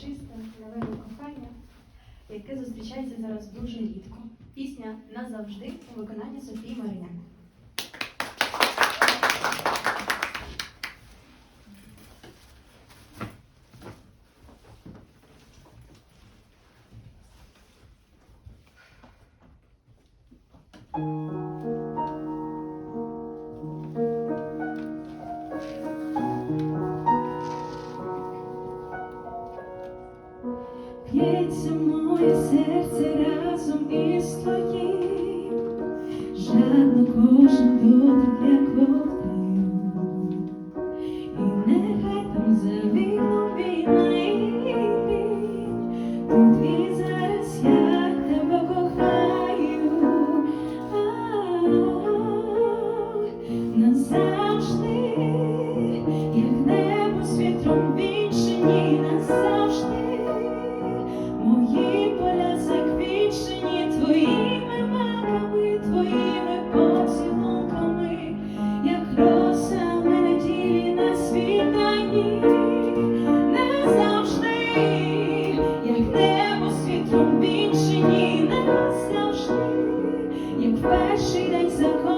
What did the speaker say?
чисте, невинне кохання, яке зустрічається зараз дуже рідко. Пісня назавжди у виконанні Софії Маріяни. П'ється перший день закон.